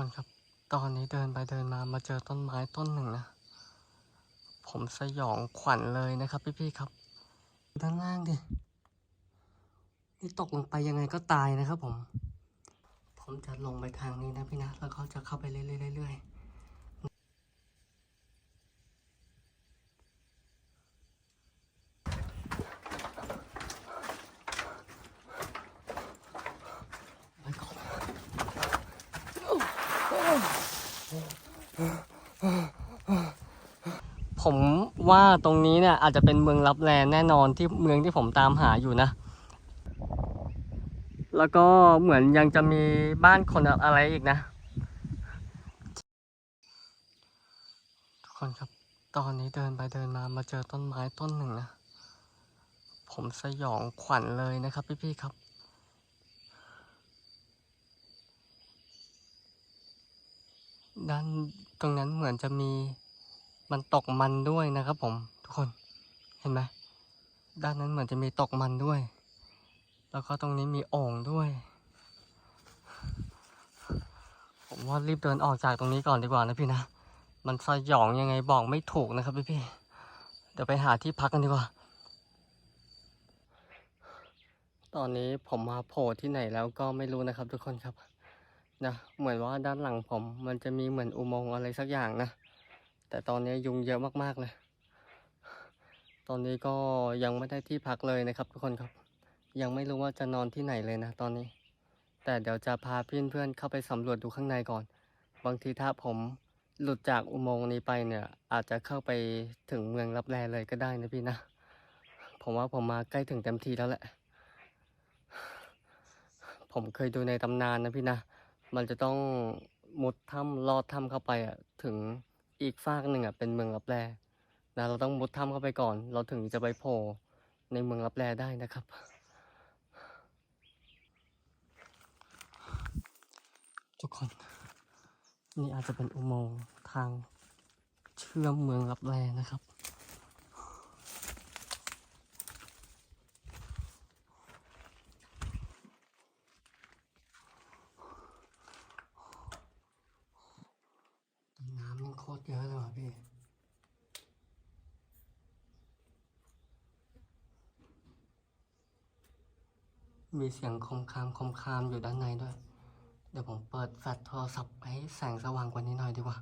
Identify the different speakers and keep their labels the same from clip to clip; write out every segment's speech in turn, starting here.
Speaker 1: คนครับ ตอนนี้เดินไปเดินมามาเจอต้นไม้ต้นหนึ่งนะ ผมสยองขวัญเลยนะครับพี่ๆครับ ด้านล่างดิ นี่ตกลงไปยังไงก็ตายนะครับผม ผมจะลงไปทางนี้นะพี่นะ แล้วก็จะเข้าไปเรื่อยๆเรื่อยๆไปก่อนผม ว่าตรงนี้เนี่ยอาจจะเป็นเมืองลับแลแน่นอนที่เมืองที่ผมตามหาอยู่นะ แล้วก็เหมือนยังจะมีบ้านคนอะไรอีกนะ ทุกคนครับ ตอนนี้เดินไปเดินมามาเจอต้นไม้ต้นหนึ่งนะ ผมสยองขวัญเลยนะครับพี่ๆครับด้านตรงนั้นเหมือนจะมี มันตกมันด้วยนะครับผมทุกคนเห็นไหมด้านนั้นเหมือนจะมีตกมันด้วย แล้วก็ตรงนี้มีโอ่งด้วย ผมว่ารีบเดินออกจากตรงนี้ก่อนดีกว่านะพี่นะ มันสยองยังไงบอกไม่ถูกนะครับพี่พี่ๆเดี๋ยวไปหาที่พักกันดีกว่า ตอนนี้ผมมาโผล่ที่ไหนแล้วก็ไม่รู้นะครับทุกคนครับนะเหมือนว่าด้านหลังผมมันจะมีเหมือนอุโมงค์อะไรสักอย่างนะ แต่ตอนนี้ยุงเยอะมากๆเลย ตอนนี้ก็ยังไม่ได้ที่พักเลยนะครับ ทุกคนครับ ยังไม่รู้ว่าจะนอนที่ไหนเลยนะตอนนี้ แต่เดี๋ยวจะพาเพื่อนๆเข้าไปสำรวจดูข้างในก่อน บางทีถ้าผมหลุดจากอุโมงค์นี้ไปเนี่ย อาจจะเข้าไปถึงเมืองลับแลเลยก็ได้นะพี่นะ ผมว่าผมมาใกล้ถึงเต็มทีแล้วแหละ ผมเคยดูในตำนานนะพี่นะ มันจะต้องมุดถ้ำลอดถ้ำเข้าไปอะถึง อีกฝากหนึ่งอะเป็นเมืองลับแลนะเราต้องมุดถ้ำเข้าไปก่อน เราถึงจะไปโผล่ในเมืองลับแลได้นะครับ ทุกคน นี่อาจจะเป็นอุโมงค์ทางเชื่อมเมืองลับแลนะครับ น้ำมันโคตรเยอะเลยว่ะพี่ มีเสียงคมคามคมคามอยู่ด้านในด้วย เดี๋ยวผมเปิดแฟลชโทรศัพท์ให้แสงสว่างกว่านี้หน่อยดีกว่า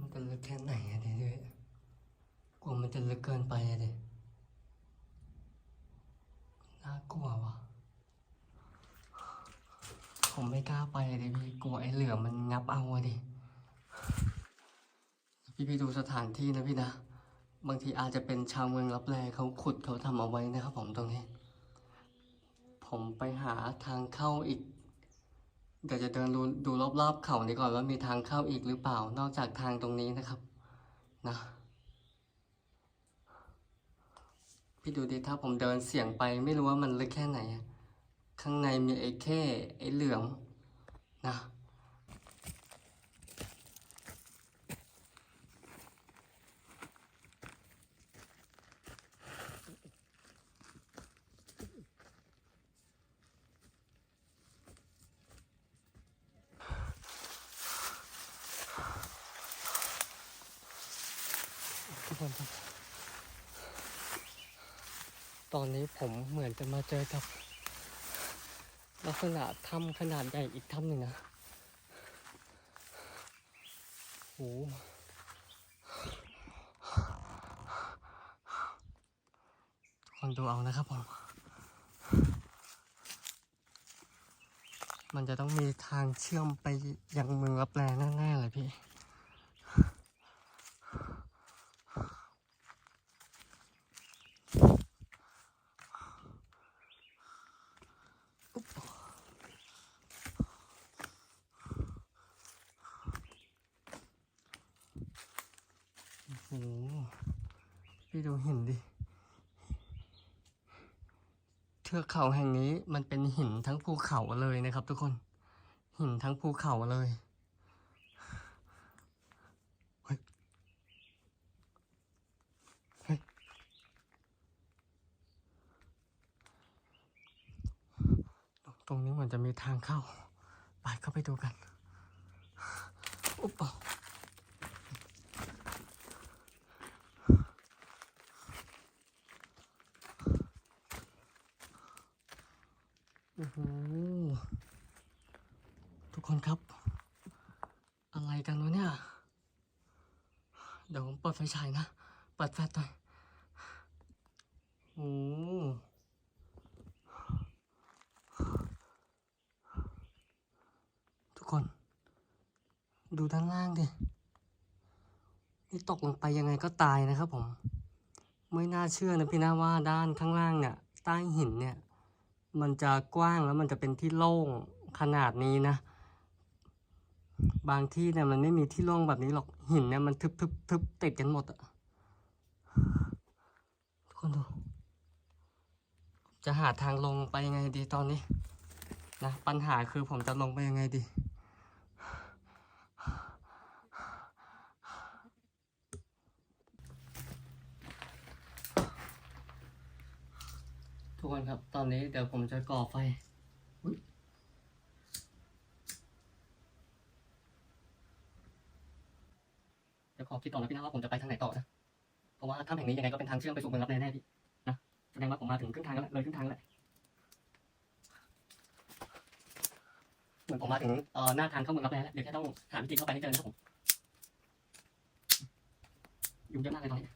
Speaker 1: มันจะลึกแค่ไหนอะเดี๋ยวกลัวมันจะลึกเกินไปอะเดี๋ยน่ากลัววะผมไม่กล้าไปเลยพี่กลัวไอ้เหลือมันงับเอาอะดิ พี่พี่ดูสถานที่นะพี่นะ บางทีอาจจะเป็นชาวเมืองรับแลเขาขุดเขาทำเอาไว้นะครับผมตรงนี้ ผมไปหาทางเข้าอีก เดี๋ยวจะเดินดูดูรอบๆเขานี้ก่อนว่ามีทางเข้าอีกหรือเปล่า นอกจากทางตรงนี้นะครับ นะพี่ดูดิถ้าผมเดินเสี่ยงไปไม่รู้ว่ามันลึกแค่ไหน ข้างในมีไอ้เข้ไอ้เหลือมนะ ทุกคนครับ ตอนนี้ผมเหมือนจะมา เจอกับลักษณะถ้ำขนาดใหญ่อีกถ้ำหนึ่งนะโหทุกคนดูเอานะครับผม มันจะต้องมีทางเชื่อมไปยังเมืองรับแลแน่ๆเลยพี่ เขาแห่งนี้มันเป็นหินทั้งภูเขาเลยนะครับ ทุกคน หินทั้งภูเขาเลยตรงนี้เหมือนจะมีทางเข้า ไปเข้าไปดูกัน อุปป ฟฉายนะ เปิดแฟลชหน่อยโอ้ทุกคน ดูด้านล่างดิ นี่ตกลงไปยังไงก็ตายนะครับผม ไม่น่าเชื่อนะพี่นะว่าด้านข้างล่างเนี่ย ใต้หินเนี่ย มันจะกว้างแล้วมันจะเป็นที่โล่งขนาดนี้นะ บางที่เนี่ยมันไม่มีที่โล่งแบบนี้หรอกหินเนี่ยมันทึบทึบทึบติดกันหมดอะทุกคนดู จะหาทางลงไปยังไงดีตอนนี้นะปัญหาคือผมจะลงไปยังไงดี ทุกคนครับ ตอนนี้เดี๋ยวผมจะก่อไฟอุ๊ยเดี๋ยวขอคิดก่อนนะพี่นะว่าผมจะไปทางไหนต่อนะ เพราะว่าถ้ำแห่ง นี้ยังไงก็เป็นทางเชื่อมไปสู่เมืองรับแน่แน่พี่นะแสดงว่าผมมาถึงครึ่งทางแล้วเลยครึ่งทางแล้วเหมือนผมมาถึงเอ่อหน้าทางเข้าเมืองรับแน่แล้วเดี๋ยวแค่ต้องหาวิธีเข้าไปให้เจอนะครับผมยุ่งเยอะมากเลยตอนนี้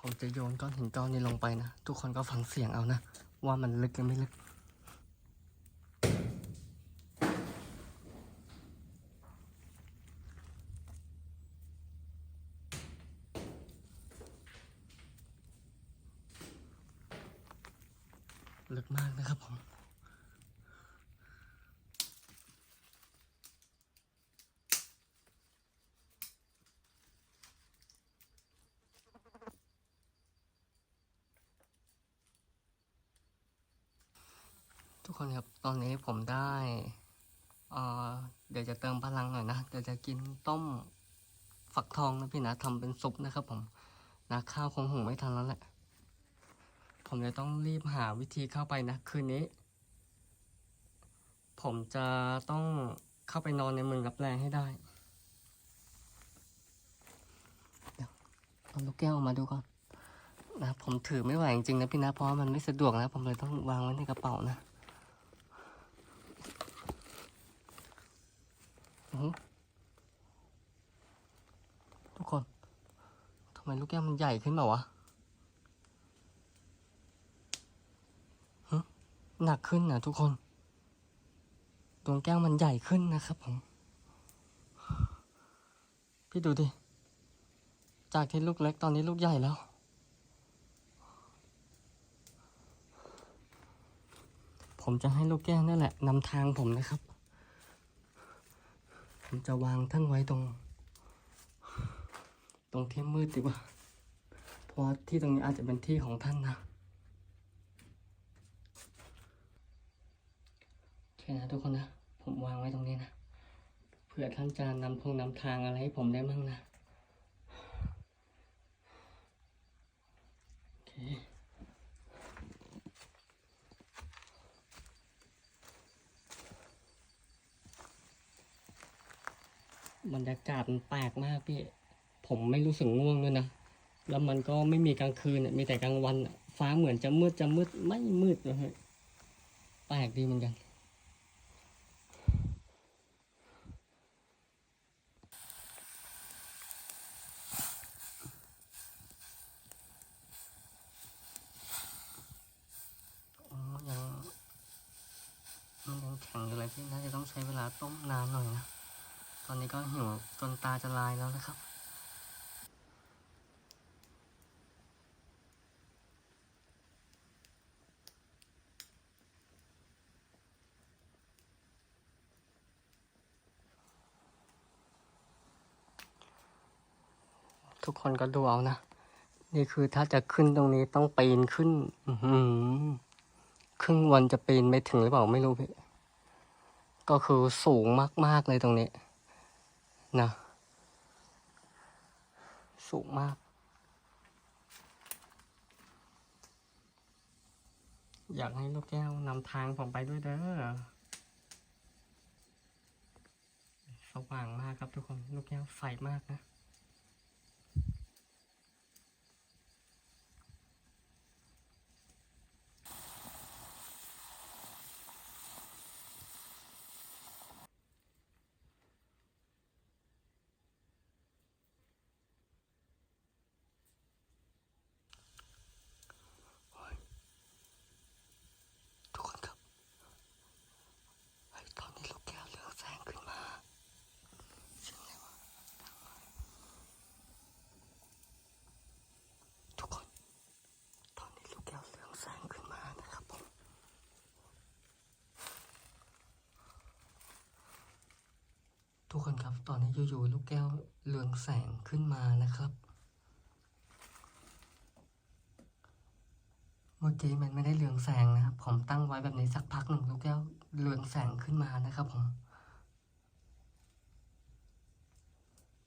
Speaker 1: ผม จะโยนก้อนหินก้อนนี้ลงไปนะ ทุกคนก็ฟังเสียงเอานะ ว่ามันลึกหรือไม่ลึก ลึกมากนะครับผม ทุกคนครับ ตอนนี้ผมได้เอ่อเดี๋ยวจะเติมพลังหน่อยนะเดี๋ยวจะกินต้มฝักทองนะพี่นะทำเป็นซุปนะครับผมนะข้าวคงหุงไม่ทันแล้วแหละ ผมจะต้องรีบหาวิธีเข้าไปนะคืนนี้ ผมจะต้องเข้าไปนอนในเมืองรับแรงให้ได้เดี๋ยวเอาลูกแก้วออกมาดูก่อนนะผมถือไม่ไหวจริงๆนะพี่นะเพราะมันไม่สะดวกนะ ผมเลยต้องวางไว้ในกระเป๋านะอื้อหือ ทุกคนทำไมลูกแก้วมันใหญ่ขึ้นมาวะหนักขึ้นนะทุกคน ดวงแก้วมันใหญ่ขึ้นนะครับผม พี่ดูดิ จากที่ลูกเล็กตอนนี้ลูกใหญ่แล้ว ผมจะให้ลูกแก้วนั่นแหละนำทางผมนะครับ ผมจะวางท่านไว้ตรง ตรงที่มืดดีกว่า เพราะที่ตรงนี้อาจจะเป็นที่ของท่านนะโอเคนะทุกคนนะ ผมวางไว้ตรงนี้นะ เผื่อท่านจะนำพงนำทางอะไรให้ผมได้มั่งนะ โอเค บรรยากาศมันแปลกมากพี่ ผมไม่รู้สึกง่วงด้วยนะ แล้วมันก็ไม่มีกลางคืนมีแต่กลางวันฟ้าเหมือนจะมืดจะมืดไม่มืดเลยแปลกดีเหมือนกันอ๋อยังมันยังแข็งอยู่เลยพี่น่าจะต้องใช้เวลาต้มนานหน่อยนะ ตอนนี้ก็หิวจนตาจะลายแล้วนะครับ ทุกคนก็ดูเอานะ นี่คือถ้าจะขึ้นตรงนี้ต้องปีนขึ้นครึ่งวันจะปีนไม่ถึงหรือเปล่าไม่รู้พี่ ก็คือสูงมาก ๆ เลยตรงนี้ นะสูงมาก อยากให้ลูกแก้วนำทางผมไปด้วยเด้อ สว่างมากครับทุกคน ลูกแก้วใสมากนะ ทุกคนครับเฮ้ยตอนนี้ลูกแก้วเรืองแสงขึ้นมาเสียงอะไรวะทุกคน ตอนนี้ลูกแก้วเรืองแสงขึ้นมานะครับผม ทุกคนครับ ตอนนี้อยู่ๆลูกแก้วเรืองแสงขึ้นมานะครับ เมื่อกี้มันไม่ได้เรืองแสงนะครับ ผมตั้งไว้แบบนี้สักพักหนึ่งลูกแก้วเรืองแสงขึ้นมานะครับผม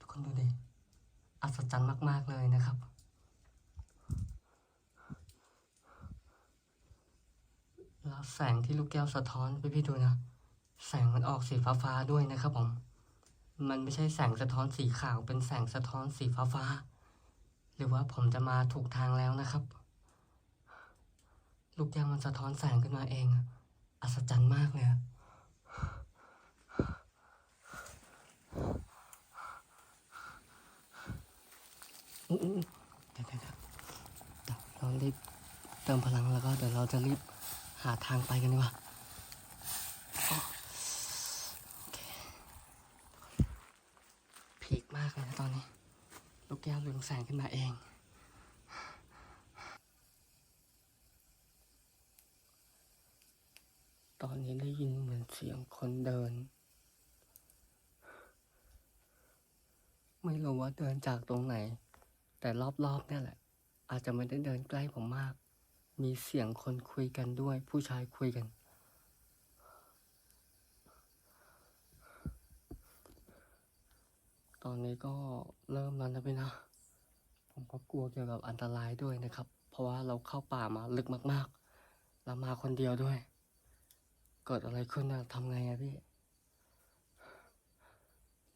Speaker 1: ทุกคนดูดิอัศจรรย์มาก ๆ เลยนะครับ แล้วแสงที่ลูกแก้วสะท้อนไปพี่ดูนะ แสงมันออกสีฟ้าๆด้วยนะครับผม มันไม่ใช่แสงสะท้อนสีขาวเป็นแสงสะท้อนสีฟ้าๆหรือว่าผมจะมาถูกทางแล้วนะครับ ลูกแก้วมันสะท้อนแสงขึ้นมาเอง อัศจรรย์มากเลยอะอื้อๆเดี๋ยวเดี๋ยวเดี๋ยวเดี๋ยวเรารีบเติมพลังแล้วก็เดี๋ยวเราจะรีบหาทางไปกันดีกว่าอ๋อโอเคพีคมากเลยนะตอนนี้ ลูก แก้วเรืองแสงขึ้นมาเอง ตอนนี้ได้ยินเหมือนเสียงคนเดิน ไม่รู้ว่าเดินจากตรงไหน แต่รอบๆเนี่ยแหละ อาจจะไม่ได้เดินใกล้ผมมาก มีเสียงคนคุยกันด้วย ผู้ชายคุยกัน ตอนนี้ก็เริ่มแล้วนะพี่นะ ผมก็กลัวเกี่ยวกับอันตรายด้วยนะครับ เพราะว่าเราเข้าป่ามาลึกมากๆแล้วมาคนเดียวด้วย เกิดอะไรขึ้นนะทำไงอะพี่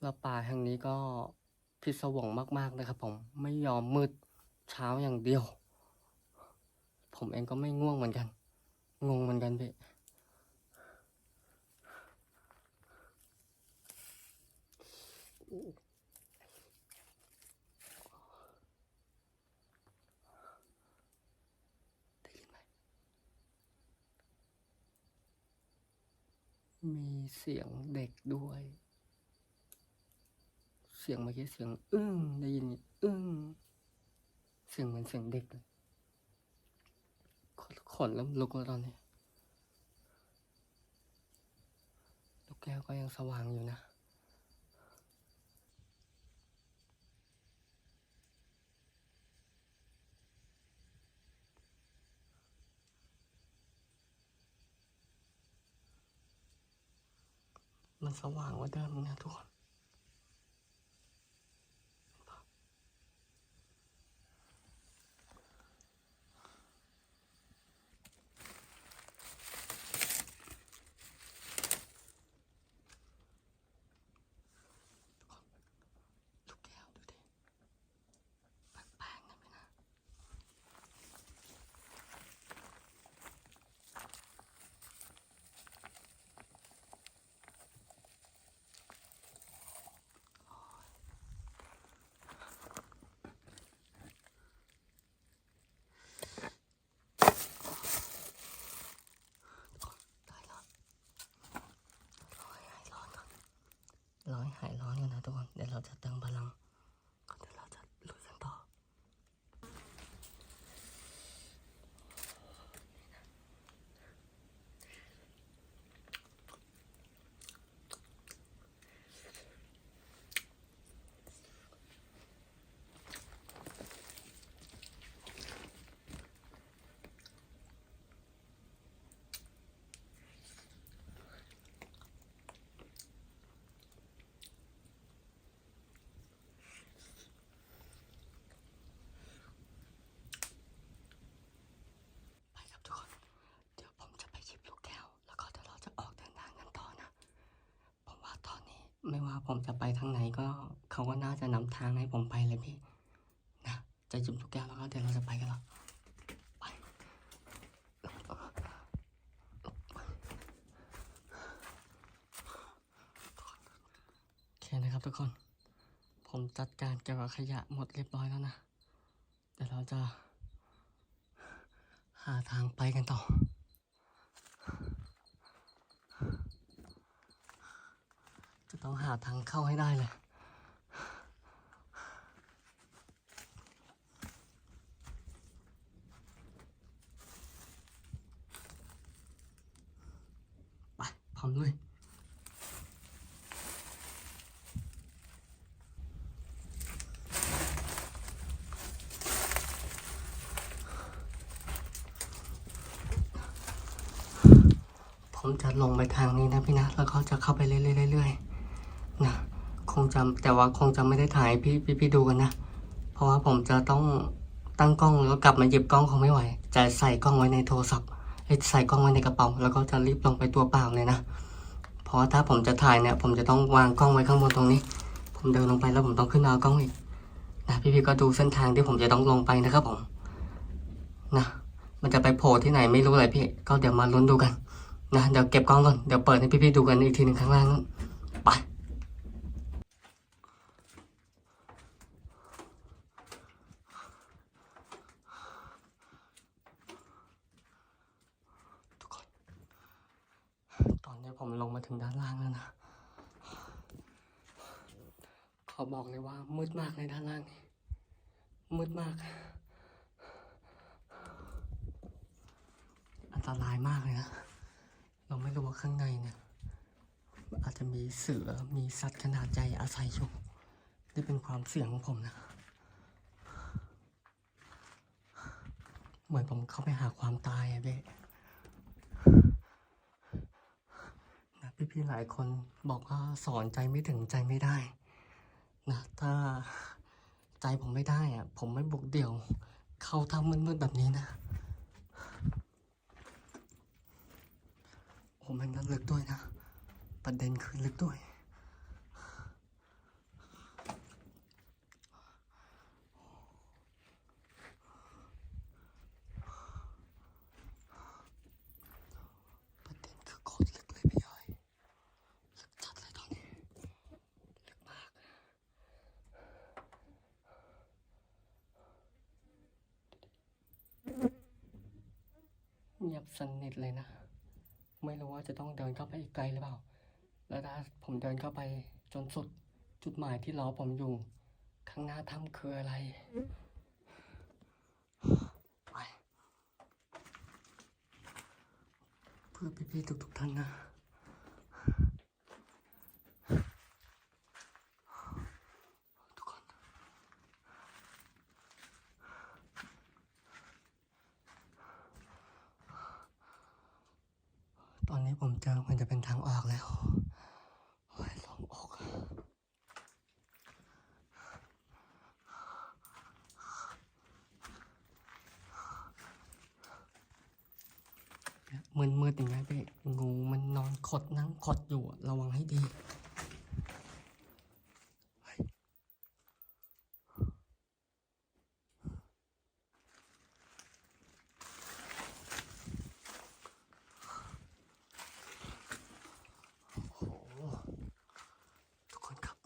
Speaker 1: แล้วป่าแห่งนี้ก็พิศวงมาก ๆนะครับ ผมไม่ยอมมืดเช้าอย่างเดียว ผมเองก็ไม่ง่วงเหมือนกัน งงเหมือนกันพี่ได้ยินไหม มีเสียงเด็กด้วย เสียงเมื่อกี้เสียง อึ้งได้ยินอึ้งเสียงเหมือนเสียงเด็กเลยขนขนเริ่มลุกแล้วตอนนี้ลูกแก้วก็ยังสว่างอยู่นะ มันสว่างกว่าเดิมอีกนะทุกคน ลูกแก้วดูดิ แปลกๆนะพี่นะ ได้แล้วรอให้หายร้อนก่อน ร้อนหายร้อนกันนะทุกคน เดี๋ยวเราจะเติมพลังก่อนเดี๋ยวเราจะลุยกันต่อ อ ไม่ว่าผมจะไปทางไหนก็เขาก็น่าจะนำทางให้ผมไปเลยพี่นะใจะจุ่มทุกแก้วแล้วก็เดี๋ยวเราจะไปกันแล้วไปโอเคนะครับทุกคน ผมจัดการเกี่ยวกับขยะหมดเรียบร้อยแล้วนะ เดี๋ยวเราจะ หาทางไปกันต่อจะต้องหาทางเข้าให้ได้เลย ไปพร้อมลุยผมจะลงไปทางนี้นะพี่นะ แล้วก็จะเข้าไปเรื่อยๆนะ คงจะแต่ว่าคงจะไม่ได้ถ่ายพี่พี่พี่ดูกันนะ เพราะว่าผมจะต้องตั้งกล้องแล้วกลับมาหยิบกล้องคงไม่ไหว จะใส่กล้องไว้ในโทรศัพท์ ใส่กล้องไว้ในกระเป๋า แล้วก็จะรีบลงไปตัวเปล่าเลยนะ เพราะถ้าผมจะถ่ายเนี่ย ผมจะต้องวางกล้องไว้ข้างบนตรงนี้ ผมเดินลงไปแล้วผมต้องขึ้นเอากล้องอีกนะพี่ๆก็ดูเส้นทางที่ผมจะต้องลงไปนะครับผมนะมันจะไปโผล่ที่ไหนไม่รู้เลยพี่ ก็เดี๋ยวมาลุ้นดูกันนะเดี๋ยวเก็บกล้องก่อนเดี๋ยวเปิดให้พี่ๆดูกันอีกทีหนึ่งข้างล่างไป ทุกคน ตอนนี้ ผมลงมาถึงด้านล่างแล้วนะ ขอบอกเลยว่ามืดมากในด้านล่างนี่ มืดมาก อันตรายมากเลยนะ เราไม่รู้ว่าข้างในเนี่ย อาจจะมีเสือ มีสัตว์ขนาดใหญ่อาศัยอยู่นี่เป็นความเสี่ยงของผมนะ เหมือนผมเข้าไปหาความตายอะเบ้นะ พี่ๆหลายคนบอกว่าสอนใจไม่ถึงใจไม่ได้นะถ้าใจผมไม่ได้อะผมไม่บุกเดี่ยว เข้าถ้ำมืดๆแบบนี้นะโอ้มันลึกด้วยนะ ประเด็นคือลึกด้วย ประเด็นคือโคตรลึกเลยพี่ย้อย ลึกจัดเลยตอนนี้ ลึกมาก เงียบสนิทเลยนะ ไม่รู้ว่าจะต้องเดินเข้าไปอีกไกลหรือเปล่า แล้วถ้าผมเดินเข้าไปจนสุดจุดหมายที่รอผมอยู่ ข้างหน้าถ้ำคืออะไรไปเพื่อพี่ๆทุกๆท่านนะ ทุกคน ตอนนี้ผมเจอมันจะเป็นทางออกแล้วโอ้ยลมอก มืดมืดๆอย่างไงเป๊ะงูมันนอนขดนั่งขดอยู่ระวังให้ดีเฮ้ยโอ้โหทุกคนครับ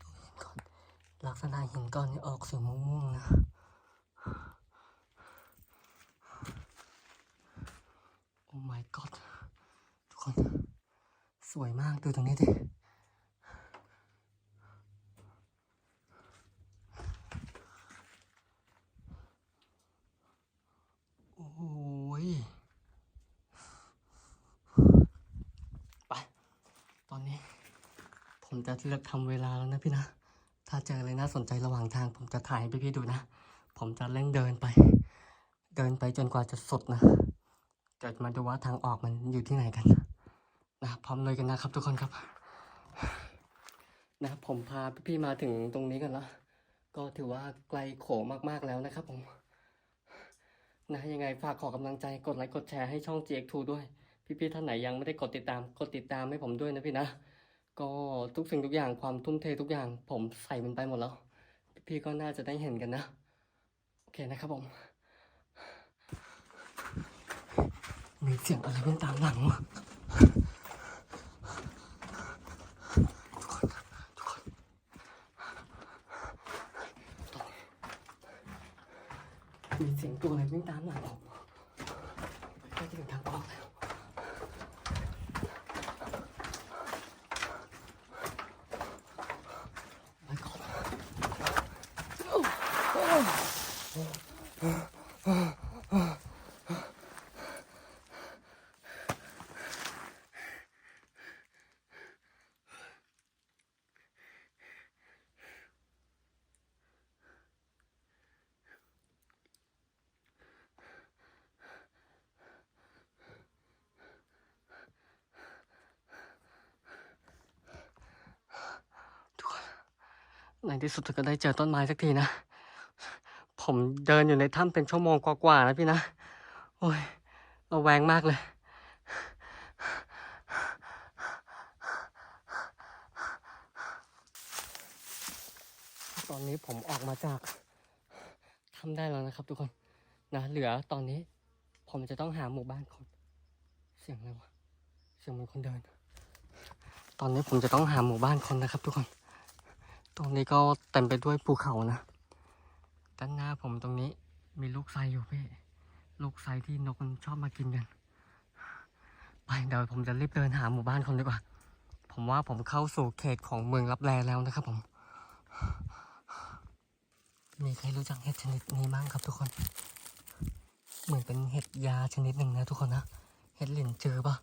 Speaker 1: ดูหินก่อน ลักษณะหินก้อนนี้ออกสีม่วงๆนะ โอ้ my god ทุกคน สวยมากดูตรงนี้ดิ โอ้ย ไป ตอนนี้ ผม จะเลือกทำเวลาแล้วนะพี่นะ ถ้าเจออะไรน่าสนใจระหว่างทาง ผมจะถ่ายให้พี่ดูนะ ผมจะเร่งเดินไป เดินไปจนกว่าจะสุดนะจะมาดูว่าทางออกมันอยู่ที่ไหนกันนะพร้อมเลยกันนะครับทุกคนครับ นะผมพาพี่ๆมาถึงตรงนี้กันแล้วก็ถือว่าไกลโขมากๆแล้วนะครับผมนะยังไงฝากขอกำลังใจกดไลค์กดแชร์ให้ช่อง GX2 ด้วย พี่ๆท่านไหนยังไม่ได้กดติดตามกดติดตามให้ผมด้วยนะพี่นะ ก็ทุกสิ่งทุกอย่างความทุ่มเททุกอย่าง ผมใส่มันไปหมดแล้ว พี่ก็น่าจะได้เห็นกันนะ โอเคนะครับผมมีเสียงอะไรเป็นตามหลังวะทุกคนทุกคนมีเสียงตัวอะไรวิ่งตามหลังผมใกล้จะถึงทางออกแล้ว my god ในที่สุดก็ได้เจอต้นไม้สักทีนะ ผมเดินอยู่ในถ้ำเป็นชั่วโมงกว่าๆนะพี่นะ โอ้ยระแวงมากเลย ตอนนี้ผมออกมาจากถ้ำได้แล้วนะครับทุกคนนะเหลือตอนนี้ ผมจะต้องหาหมู่บ้านคน เสียงอะไรวะ เสียงเหมือนคนเดิน ตอนนี้ผมจะต้องหาหมู่บ้านคนนะครับทุกคน ตรงนี้ก็เต็มไปด้วยภูเขานะ ด้านหน้าผมตรงนี้มีลูกไซอยู่พี่ ลูกไซที่นกมันชอบมากินกัน ไปเดี๋ยวผมจะรีบเดินหาหมู่บ้านคนดีกว่า ผมว่าผมเข้าสู่เขตของเมืองลับแลแล้วนะครับผม มีใครรู้จักเห็ดชนิดนี้บ้างครับทุกคน เหมือนเป็นเห็ดยาชนิดหนึ่งนะทุกคนนะ เห็ดหลินจือปะ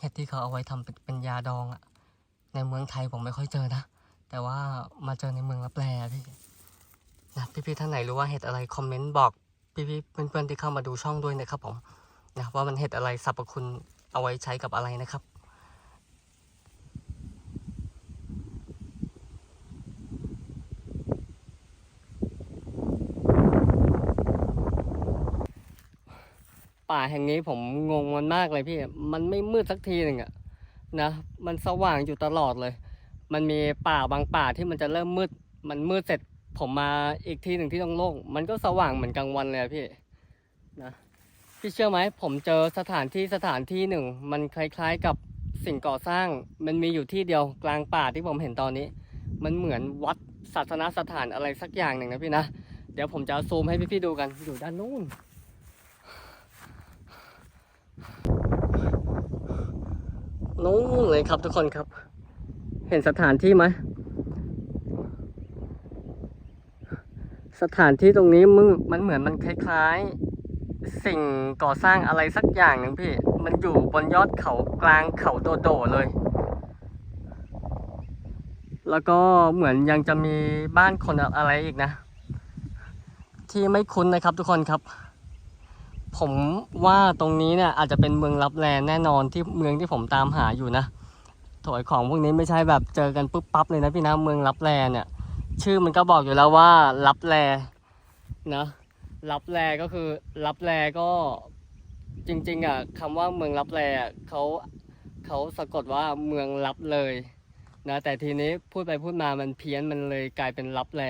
Speaker 1: เห็ดที่เขาเอาไว้ทำเป็นเป็นยาดองอะในเมืองไทยผมไม่ค่อยเจอนะ แต่ว่ามาเจอในเมืองลับและพี่นะพี่ๆท่านไหนรู้ว่าเห็ดอะไรคอมเมนต์บอกพี่ๆเพื่อนๆที่เข้ามาดูช่องด้วยนะครับผมนะว่ามันเห็ดอะไรสรรพคุณเอาไว้ใช้กับอะไรนะครับป่าแห่งนี้ผมงงมันมากเลยพี่ มันไม่มืดสักทีหนึ่งอะนะ มันสว่างอยู่ตลอดเลย มันมีป่าบางป่าที่มันจะเริ่มมืด มันมืดเสร็จผมมาอีกที่หนึ่งที่ต้องโล่งมันก็สว่างเหมือนกลางวันเลยพี่นะพี่เชื่อไหมผมเจอสถานที่สถานที่หนึ่ง มันคล้ายๆกับสิ่งก่อสร้าง มันมีอยู่ที่เดียวกลางป่าที่ผมเห็นตอนนี้ มันเหมือนวัดศาสนสถานอะไรสักอย่างหนึ่งนะพี่นะเดี๋ยวผมจะซูมให้พี่ๆดูกันอยู่ด้านนู้นนู้นเลยครับทุกคนครับ เห็นสถานที่ไหมสถานที่ตรงนี้มึงมันเหมือนมันคล้ายๆ สิ่งก่อสร้างอะไรสักอย่างหนึ่งพี่ มันอยู่บนยอดเขากลางเขาโดดๆเลย แล้วก็เหมือนยังจะมีบ้านคนอะไรอีกนะ ที่ไม่คุ้นนะครับทุกคนครับ ผมว่าตรงนี้เนี่ยอาจจะเป็นเมืองลับแลแน่นอนที่เมืองที่ผมตามหาอยู่นะ ถอยของพวกนี้ไม่ใช่แบบเจอกันปุ๊บปั๊บเลยนะพี่นะเมืองลับแลเนี่ย ชื่อมันก็บอกอยู่แล้วว่าลับแลนะลับแลก็คือลับแลก็จริง ๆอะคำว่าเมืองลับแลเขาเขาสะกดว่าเมืองลับเลยนะแต่ทีนี้พูดไปพูดมามันเพี้ยนมันเลยกลายเป็นลับแล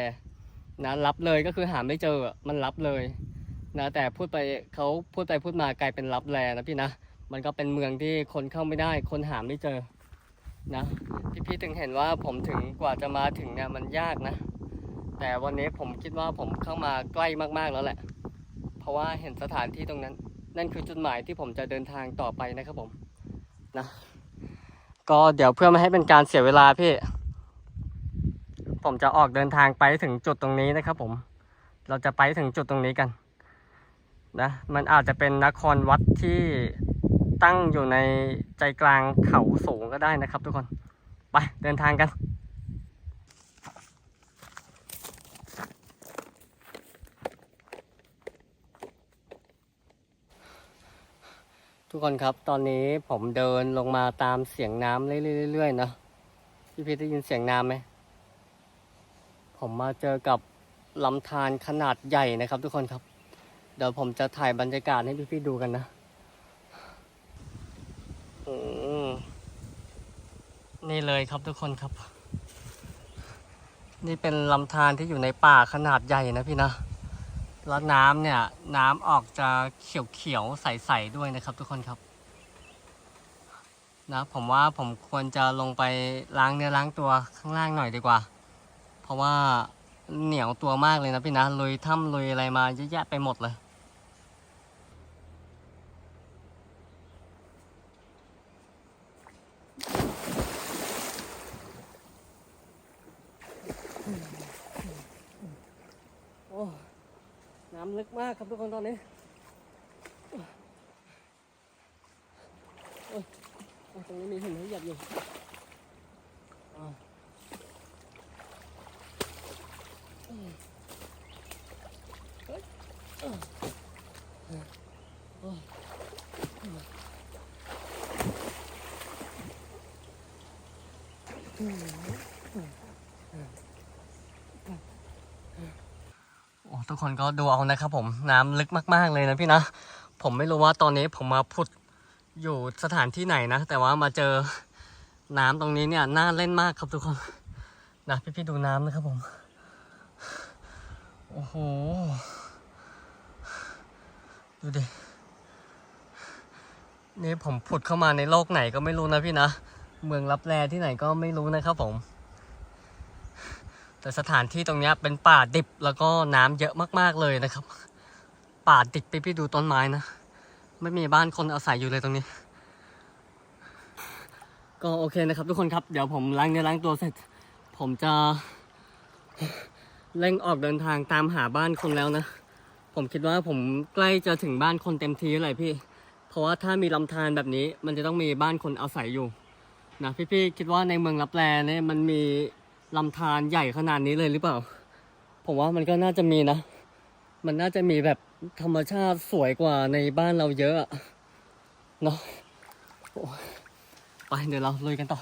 Speaker 1: นะลับเลยก็คือหาไม่เจอมันลับเลยนะแต่พูดไปเขาพูดไปพูดมากลายเป็นลับแลนะพี่นะมันก็เป็นเมืองที่คนเข้าไม่ได้ คนหาไม่เจอ นะพี่พี่ๆถึงเห็นว่าผมถึงกว่าจะมาถึงเนี่ยมันยากนะ แต่วันนี้ผมคิดว่าผมเข้ามาใกล้มากๆแล้วแหละ เพราะว่าเห็นสถานที่ตรงนั้น นั่นคือจุดหมายที่ผมจะเดินทางต่อไปนะครับผมนะก็เดี๋ยวเพื่อไม่ให้เป็นการเสียเวลาพี่ ผมจะออกเดินทางไปถึงจุดตรงนี้นะครับผม เราจะไปถึงจุดตรงนี้กันนะมันอาจจะเป็นนครวัดที่ ตั้งอยู่ในใจกลางเขาสูงก็ได้นะครับทุกคน ไปเดินทางกันทุกคนครับตอนนี้ผมเดินลงมาตามเสียงน้ำเรื่อยๆนะพี่พีได้ยินเสียงน้ำไหมผมมาเจอกับลำธารขนาดใหญ่นะครับ ทุกคนครับ เดี๋ยวผมจะถ่ายบรรยากาศให้พี่ๆดูกันนะ นี่เลยครับทุกคนครับ นี่เป็นลำธารที่อยู่ในป่าขนาดใหญ่นะพี่นะแล้วน้ำเนี่ยน้ำออกจะเขียวๆใสๆด้วยนะครับ ทุกคนครับนะผมว่าผมควรจะลงไปล้างเนื้อล้างตัวข้างล่างหน่อยดีกว่า เพราะว่าเหนียวตัวมากเลยนะพี่นะลุยถ้ำลุยอะไรมาเยอะแยะไปหมดเลย โอ้ น้ำลึกมากครับทุกคนตอนนี้โอ้ยตรงนี้มีหินให้หยับอยู่อ่าอืมเฮ้ยอ่าโอ้ยโอ้ทุ กคนก็ดูเอานะครับผมน้ำลึกมากๆเลยนะพี่นะ ผมไม่รู้ว่าตอนนี้ผมมาผุดอยู่สถานที่ไหนนะ แต่ว่ามาเจอน้ำตรงนี้เนี่ยน่าเล่นมากครับทุกคนนะพี่ๆดูน้ำนะครับผมโอ้โหดูดินี่ผมผุดเข้ามาในโลกไหนก็ไม่รู้นะพี่นะ เมืองรับแลที่ไหนก็ไม่รู้นะครับผม แต่สถานที่ตรงนี้เป็นป่าดิบแล้วก็น้ำเยอะมากๆเลยนะครับ ป่าดิบไปพี่ดูต้นไม้นะ ไม่มีบ้านคนอาศัยอยู่เลยตรงนี้ ก็โอเคนะครับ ทุกคนครับ เดี๋ยวผมล้างเนื้อล้างตัวเสร็จ ผมจะเร่งออกเดินทางตามหาบ้านคนแล้วนะ ผมคิดว่าผมใกล้จะถึงบ้านคนเต็มทีเลยพี่ เพราะว่าถ้ามีลำธารแบบนี้ มันจะต้องมีบ้านคนอาศัยอยู่นะพี่ๆคิดว่าในเมืองลับแลเนี่ยมันมี ลำธารใหญ่ขนาดนี้เลยหรือเปล่า ผมว่ามันก็น่าจะมีนะ มันน่าจะมีแบบธรรมชาติสวยกว่าในบ้านเราเยอะเนาะไปเดี๋ยวเราลุยกันต่อ